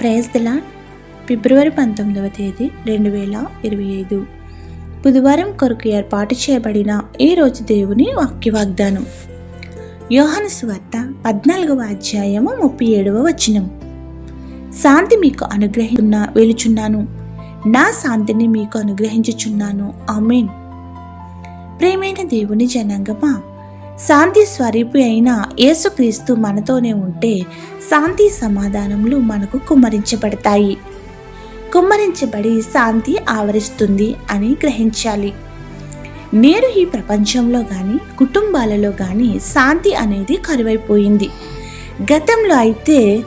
Praise దిలా ఫిబ్రవరి పంతొమ్మిదవ తేదీ రెండు వేల ఇరవై ఐదు. బుధవారం కొరకు ఏర్పాటు చేయబడిన ఈ రోజు దేవుని వాక్య వాగ్దానం యోహాను సువార్త పద్నాలుగవ అధ్యాయము ముప్పై ఏడవ వచనం. శాంతి మీకు అనుగ్రహిస్తున్న వెలుచున్నాను. నా శాంతిని మీకు అనుగ్రహించుచున్నాను. ఆమెన్. ప్రేమైన దేవుని జనాంగమా శాంతి స్వరూపి అయిన యేసుక్రీస్తు మనతోనే ఉంటే శాంతి సమాధానములు మనకు కుమ్మరించబడతాయి. కుమ్మరించబడి శాంతి ఆవరిస్తుంది అని గ్రహించాలి. నేడు ఈ ప్రపంచంలో కానీ కుటుంబాలలో కానీ శాంతి అనేది కరువైపోయింది. గతంలో అయితే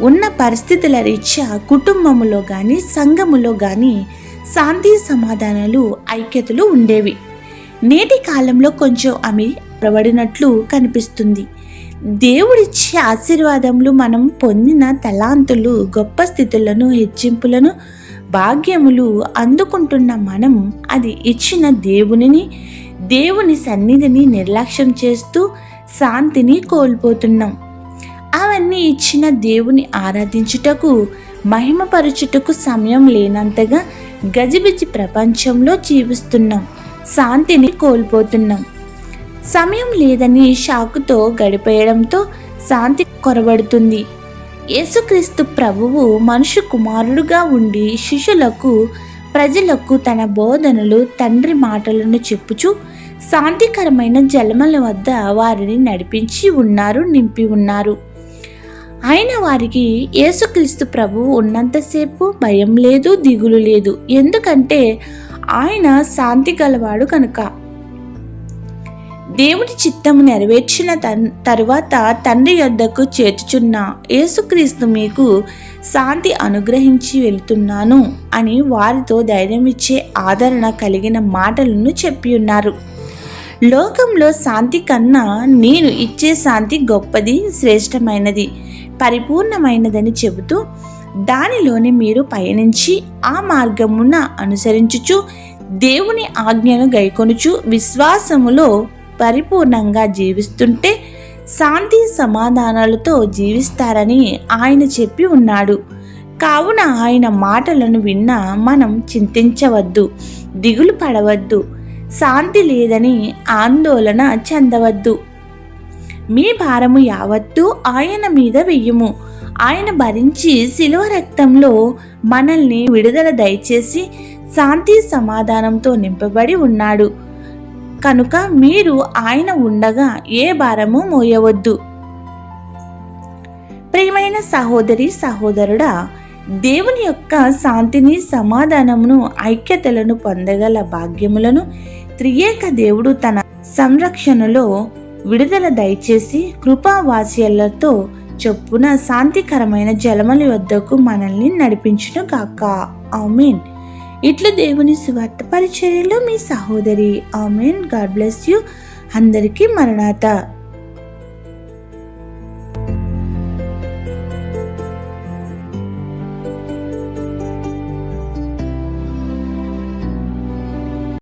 ఉన్న పరిస్థితుల రీత్యా కుటుంబములో కానీ సంఘములో కానీ శాంతి సమాధానాలు ఐక్యతలు ఉండేవి. నేటి కాలంలో కొంచెం ఆమె ప్రబడినట్లు కనిపిస్తుంది. దేవుడిచ్చే ఆశీర్వాదములు మనం పొందిన తలాంతులు గొప్ప స్థితులను హెచ్చింపులను భాగ్యములు అందుకుంటున్న మనం అది ఇచ్చిన దేవునిని దేవుని సన్నిధిని నిర్లక్ష్యం చేస్తూ శాంతిని కోల్పోతున్నాం. అవన్నీ ఇచ్చిన దేవుని ఆరాధించుటకు మహిమపరచుటకు సమయం లేనంతగా గజిబిజి ప్రపంచంలో జీవిస్తున్నాం. శాంతిని కోల్పోతున్నాం. సమయం లేదని షాకుతో గడిపేయడంతో శాంతి కొరబడుతుంది. యేసుక్రీస్తు ప్రభువు మనుషు కుమారుడుగా ఉండి శిష్యులకు ప్రజలకు తన బోధనలు తండ్రి మాటలను చెప్పుచు శాంతికరమైన జలమల వద్ద వారిని నడిపించి ఉన్నారు నింపి ఉన్నారు. అయిన వారికి యేసుక్రీస్తు ప్రభువు ఉన్నంతసేపు భయం లేదు దిగులు లేదు. ఎందుకంటే ఆయన శాంతి గలవాడు కనుక. దేవుడి చిత్తము నెరవేర్చిన తన్ తరువాత తండ్రి యొద్దకు చేర్చుచున్న యేసుక్రీస్తు మీకు శాంతి అనుగ్రహించి వెళుతున్నాను అని వారితో ధైర్యం ఇచ్చే ఆదరణ కలిగిన మాటలను చెప్పి ఉన్నారు. లోకంలో శాంతి కన్నా నేను ఇచ్చే శాంతి గొప్పది శ్రేష్టమైనది పరిపూర్ణమైనదని చెబుతూ దానిలోనే మీరు పయనించి ఆ మార్గమున అనుసరించుచు దేవుని ఆజ్ఞను గైకొనుచు విశ్వాసములో పరిపూర్ణంగా జీవిస్తుంటే శాంతి సమాధానాలతో జీవిస్తారని ఆయన చెప్పి ఉన్నాడు. కావున ఆయన మాటలను విన్న మనం చింతించవద్దు దిగులు పడవద్దు శాంతి లేదని ఆందోళన చెందవద్దు. మీ భారము యావత్తు ఆయన మీద వెయ్యము. ఆయన భరించి శిలువ రక్తంలో మనల్ని విడుదల దయచేసి శాంతి సమాధానంతో నింపబడి ఉన్నాడు. కనుక మీరు ఆయన ఉండగా ఏ భారము మోయవద్దు. ప్రియమైన సహోదరి సహోదరుడా దేవుని యొక్క శాంతిని సమాధానమును ఐక్యతలను పొందగల భాగ్యములను త్రియేక దేవుడు తన సంరక్షణలో విడుదల దయచేసి కృపావాస్యలతో చొప్పున శాంతికరమైన జలమలి వద్దకు మనల్ని నడిపించును కాక ఆమెన్. ఇట్లు దేవుని సువార్త పరిచర్యలో మీ సహోదరి. ఆమెన్. God bless you. అందరికీ మరణాత.